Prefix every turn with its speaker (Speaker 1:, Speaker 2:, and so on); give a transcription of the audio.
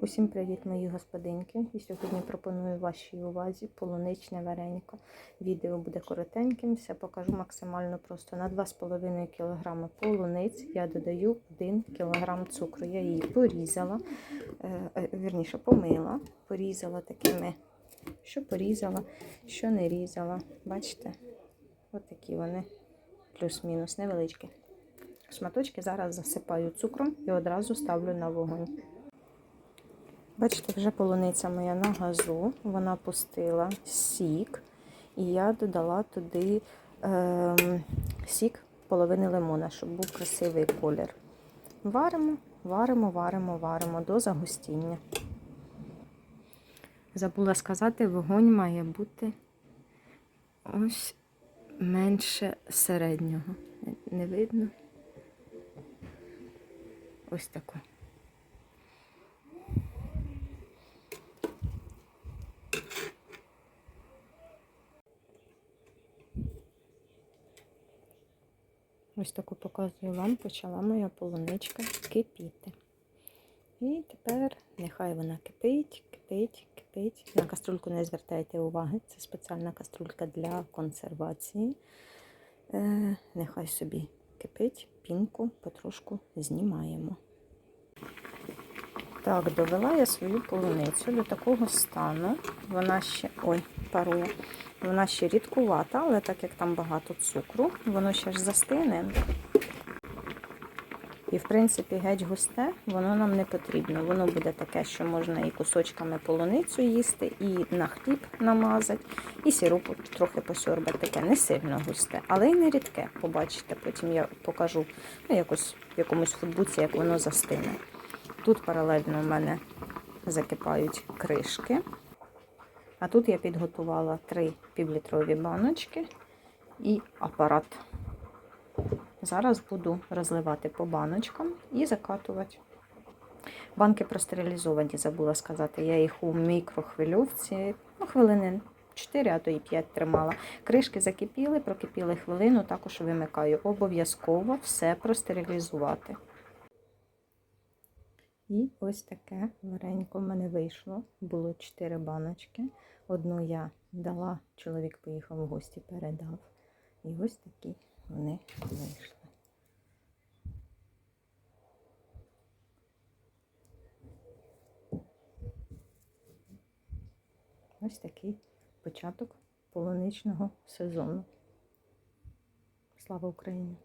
Speaker 1: Усім привіт, мої господинки! І сьогодні пропоную вашій увазі полуничне варенько. Відео буде коротеньким, все покажу максимально просто. На 2,5 кг полуниць я додаю 1 кг цукру. Я її порізала, е, е, вірніше помила, порізала такими, що порізала, що не різала. Бачите? Ось такі вони, плюс-мінус, невеличкі. Шматочки зараз засипаю цукром і одразу ставлю на вогонь. Бачите, вже полуниця моя на газу, вона пустила сік, і я додала туди е, сік половини лимона, щоб був красивий колір. Варимо, варимо, варимо, варимо до загустіння. Забула сказати, вогонь має бути ось менше середнього. Не видно? Ось таку. Ось таку показую вам, почала моя полуничка кипіти. І тепер нехай вона кипить, кипить, кипить. На каструльку не звертайте уваги, це спеціальна каструлька для консервації. Е, Нехай собі кипить, пінку потрошку знімаємо. Так, довела я свою полуницю до такого стану. Вона ще, ой, парує. Вона ще рідкувата, але так як там багато цукру, воно ще ж застине. І, в принципі, геть густе, воно нам не потрібно. Воно буде таке, що можна і кусочками полуницю їсти, і на хліб намазати, і сиропу трохи посьорбати. Таке не сильно густе, але й не рідке. Побачите, потім я покажу ну, якось в якомусь футбуці, як воно застине. Тут паралельно в мене закипають кришки. А тут я підготувала три півлітрові баночки і апарат. Зараз буду розливати по баночкам і закатувати. Банки простерилізовані, забула сказати. Я їх у мікрохвильовці, ну, хвилини 4, а то і 5 тримала. Кришки закипіли, прокипіли хвилину, також вимикаю. Обов'язково все простерилізувати. І ось таке варенько в мене вийшло. Було 4 баночки. Одну я дала, чоловік поїхав в гості, передав. І ось такі вони вийшли. Ось такий початок полуничного сезону. Слава Україні!